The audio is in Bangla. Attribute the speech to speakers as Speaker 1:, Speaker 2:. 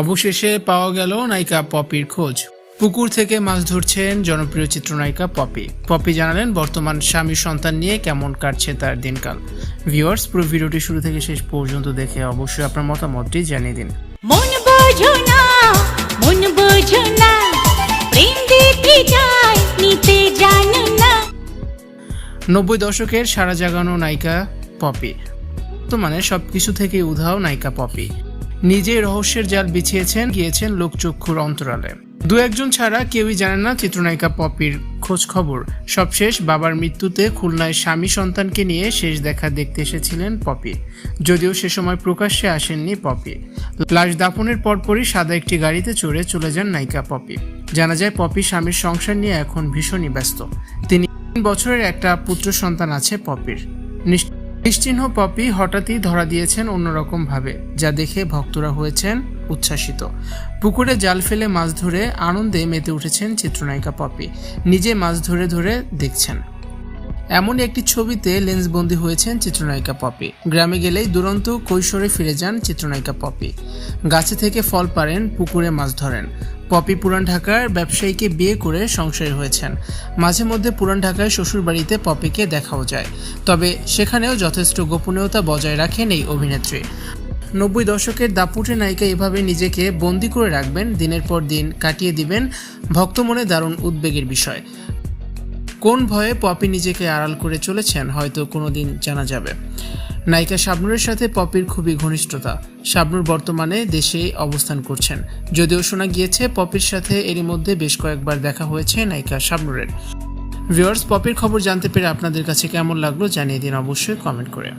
Speaker 1: অবশেষে পাওয়া গেল নায়িকা পপির খোঁজ। পুকুর থেকে মাছ ধরছেন জনপ্রিয় চিত্রনায়িকা পপি। পপি জানালেন, বর্তমান স্বামী সন্তান নিয়ে কেমন কাটছে তার দিনকাল। ভিউয়ার্স, পুরো ভিডিওটি শুরু থেকে শেষ পর্যন্ত দেখে অবশ্যই আপনার মতামতটি জানিয়ে দিন।
Speaker 2: মন
Speaker 1: নব্বই দশকের সারা জাগানো নায়িকা পপি। বর্তমানে সবকিছু থেকে উধাও নায়িকা পপি। নিজেই রহস্যের জাল বিছিয়েছেন, গিয়েছেন লোকচক্ষুর অন্তরালে। দু একজন ছাড়া কেউই জানে না চিত্রনায়িকা পপির খোঁজ খবর। সবশেষ বাবার মৃত্যুতে খুলনায় স্বামী সন্তানকে নিয়ে শেষ দেখা দেখতে এসেছিলেন পপি। যদিও সে সময় প্রকাশ্যে আসেননি পপি। লাশ দাপনের পরপরই সাদা একটি গাড়িতে চড়ে চলে যান নায়িকা পপি। জানা যায়, পপি স্বামীর সংসার নিয়ে এখন ভীষণই ব্যস্ত। তিন বছরের একটা পুত্র সন্তান আছে পপির নিশ- নিশ্চিহ্ন পপি হঠাৎই ধরা দিয়েছেন অন্যরকম ভাবে, যা দেখে ভক্তরা হয়েছেন উচ্ছ্বাসিত। পুকুরে জাল ফেলে মাছ ধরে আনন্দে মেতে উঠেছেন চিত্রনায়িকা পপি নিজে মাছ ধরে ধরে দেখছেন। এমন একটি ছবিতে লেন্সবন্দি হয়েছেন চিত্রনায়িকা পপি। গ্রামে গেলেই দুরন্ত কৈশোরে ফিরে যান চিত্রনায়িকা পপি। গাছে থেকে ফল পারেন পুকুরে মাছ ধরেন। পপি পুরান ঢাকার ব্যবসায়ীকে বিয়ে করে সংসারী হয়েছেন। মাঝে মধ্যে পুরান ঢাকায় শ্বশুরবাড়িতে পপিকে দেখাও যায়। তবে সেখানেও যথেষ্ট গোপনীয়তা বজায় রাখেন এই অভিনেত্রী। নব্বই দশকের দাপুটে নায়িকা এভাবে নিজেকে বন্দি করে রাখবেন, দিনের পর দিন কাটিয়ে দিবেন ভক্ত মনে দারুণ উদ্বেগের বিষয়। কোন ভয়ে পপি নিজেকে আড়াল করে চলেছেন হয়তো কোনো দিন জানা যাবে। নায়িকা শাবনুরের সাথে পপির খুবই ঘনিষ্ঠতা। শাবনুর বর্তমানে দেশে অবস্থান করছেন। যদিও শোনা গিয়েছে পপির সাথে এরই মধ্যে বেশ কয়েকবার দেখা হয়েছে নায়িকা শাবনুরের। ভিউয়ার্স, পপির খবর জানতে পেরে আপনাদের কাছে কেমন লাগল জানিয়ে দিন অবশ্যই কমেন্ট করে।